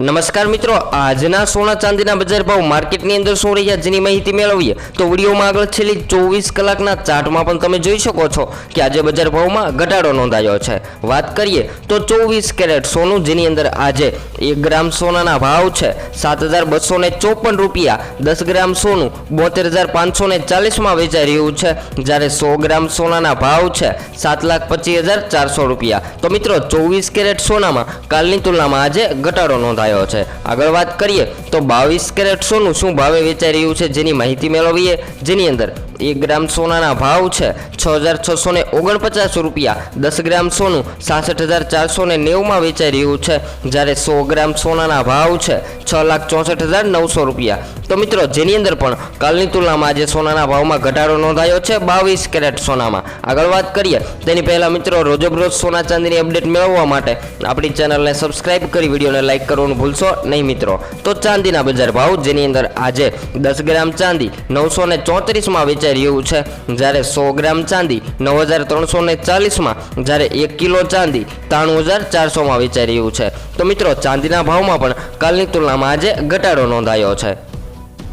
નમસ્કાર મિત્રો, આજના સોના ચાંદીના બજાર ભાવ માર્કેટની અંદર શું રહ્યા જેની માહિતી મેળવીએ, તો વિડીયોમાં આગળ છેલ્લી ચોવીસ કલાકના ચાર્ટમાં પણ તમે જોઈ શકો છો કે આજે બજાર ભાવમાં ઘટાડો નોંધાયો છે. વાત કરીએ, તો ચોવીસ કેરેટ સોનું, જેની અંદર આજે એક ગ્રામ સોનાના ભાવ છે, સાત હજાર બસો ને ચોપન રૂપિયા, દસ ગ્રામ સોનું, બોતેર હજાર પાંચસો ને ચાલીસમાં વેચાઈ રહ્યું છે. જ્યારે સો ગ્રામ સોનાના ભાવ છે, સાત લાખ પચીસ હજાર ચારસો રૂપિયા. તો મિત્રો, ચોવીસ કેરેટ સોનામાં કાલની તુલનામાં આજે ઘટાડો નોંધાયો છે. આગળ વાત કરીએ તો બાવીસ કેરેટ સોનું શું ભાવે વેચાઈ રહ્યું છે જેની માહિતી મેળવીએ? જેની અંદર એક ગ્રામ સોનાના ભાવ છે. છ હજાર છસો ને ઓગણપચાસ રૂપિયા. દસ ગ્રામ સોનું સાસઠ હજાર ચારસો ને નેવુંમાં વેચાઈ રહ્યું છે. જ્યારે સો ગ્રામ સોનાના ભાવ છે છ લાખ ચોસઠ હજાર નવસો રૂપિયા. તો મિત્રો, જેની અંદર પણ કાલની તુલનામાં આજે સોનાના ભાવમાં ઘટાડો નોંધાયો છે બાવીસ કેરેટ સોનામાં. આગળ વાત કરીએ, તેની પહેલાં મિત્રો, રોજબરોજ સોના ચાંદીની અપડેટ મેળવવા માટે આપણી ચેનલને સબસ્ક્રાઇબ કરી વિડીયોને લાઇક કરવાનું ભૂલશો નહીં મિત્રો. તો ચાંદીના બજાર ભાવ, જેની અંદર આજે દસ ગ્રામ ચાંદી નવસો ને ચોત્રીસમાં વેચાઈ રહ્યું છે. જ્યારે સો ગ્રામ ચાંદી નવ હજાર ત્રણસો ને ચાલીસમાં, જ્યારે એક કિલો ચાંદી ત્રાણું હજાર ચારસોમાં વેચાઈ રહ્યું છે. તો મિત્રો, ચાંદીના ભાવમાં પણ કાલની તુલનામાં આજે ઘટાડો નોંધાયો છે.